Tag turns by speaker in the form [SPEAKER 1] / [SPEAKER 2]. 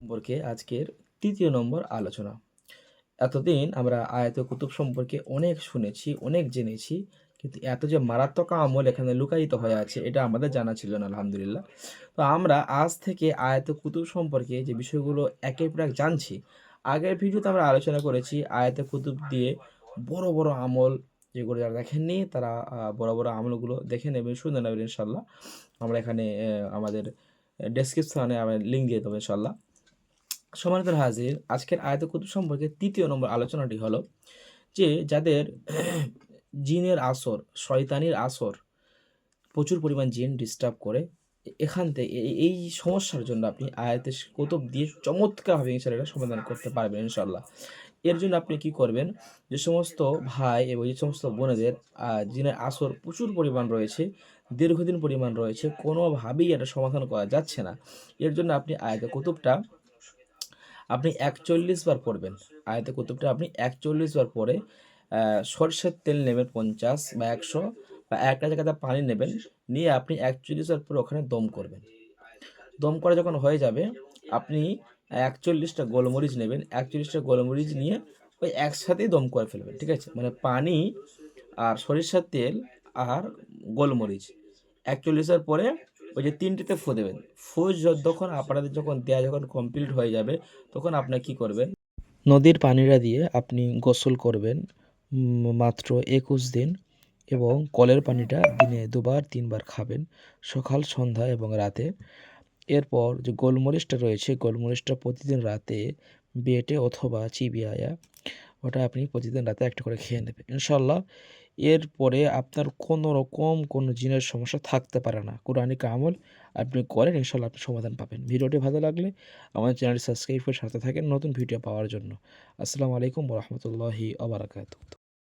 [SPEAKER 1] সম্পর্কে আজকের তৃতীয় নম্বর আলোচনা। এতদিন আমরা আয়াতে কুতুব সম্পর্কে অনেক শুনেছি, অনেক জেনেছি, কিন্তু এত যে মারাত্মক আমল এখানে লুকায়িত হয়ে আছে, এটা আমাদের জানা ছিল না, আলহামদুলিল্লাহ। তো আমরা আজ থেকে আয়াতে কুতুব সম্পর্কে যে বিষয়গুলো একের পর এক জানছি, আগের ভিডিওতে আমরা আলোচনা করেছি আয়াতে কুতুব দিয়ে বড় বড় আমল যেগুলো যারা দেখেননি, তারা বড় বড় আমলগুলো দেখে নেবেন, শুনে নেবেন ইনশাল্লাহ আমরা এখানে আমাদের ডেসক্রিপশনে আমরা লিঙ্ক দিয়ে দেবো ইনশাল্লাহ সমানিত হাজির, আজকের আয়ত কুতুব সম্পর্কে তৃতীয় নম্বর আলোচনাটি হলো যে যাদের জিনের আসর, শয়তানির আসর প্রচুর পরিমাণ জিন ডিস্টার্ব করে, এখান থেকে এই- সমস্যার জন্য আপনি আয়াতের কুতুব দিয়ে চমৎকারভাবে ইনশাল্লাহ সমাধান করতে পারবেন ইনশাল্লাহ এর জন্য আপনি কি করবেন? যে সমস্ত ভাই এবং যে সমস্ত বোনেদের জিনের আসর প্রচুর পরিমাণ রয়েছে, দীর্ঘদিন পরিমাণ রয়েছে, কোনোভাবেই এটা সমাধান করা যাচ্ছে না। এর জন্য আপনি আয়াতের কুতুবটা আপনি একচল্লিশ বার পড়বেন। আয়াতে কুতুবটা আপনি একচল্লিশ বার পরে সরষের তেল নেবেন পঞ্চাশ বা একশো বা একটা জায়গাতে পানি নেবেন, নিয়ে আপনি একচল্লিশ বার পরে ওখানে দম করবেন। দম করা যখন হয়ে যাবে, আপনি একচল্লিশটা গোলমরিচ নেবেন, একচল্লিশটা গোলমরিচ নিয়ে ওই একসাথেই দম করে ফেলবেন, ঠিক আছে? মানে পানি আর সরিষার তেল আর গোলমরিচ। একচল্লিশের পরে ওই যে তিনটিতে ফু দেবেন। ফু যখন আপনাদের যখন দেয়া যখন কমপ্লিট হয়ে যাবে, তখন আপনি কি করবেন? নদীর পানিটা দিয়ে আপনি গোসল করবেন মাত্র একুশ দিন এবং কলের পানিটা দিনে দুবার, তিনবার খাবেন সকাল, সন্ধ্যা এবং রাতে। এরপর যে গোলমরিচটা রয়েছে, গোলমরিচটা প্রতিদিন রাতে বেটে অথবা চিবিয়ায়া ওটা আপনি প্রতিদিন রাতে একটা করে খেয়ে নেবেন। ইনশাল্লাহ এরপরে আপনার কোনো রকম কোনো জিনের সমস্যা থাকতে পারে না। কোরআনিক আমল আপনি করেন ইনশাল্লাহ আপনি সমাধান পাবেন। ভিডিওটি ভালো লাগলে আমাদের চ্যানেলটি সাবস্ক্রাইব করে সাথে থাকেন নতুন ভিডিও পাওয়ার জন্য। আসসালামু আলাইকুম রহমতুল্লাহি আবরাকাতু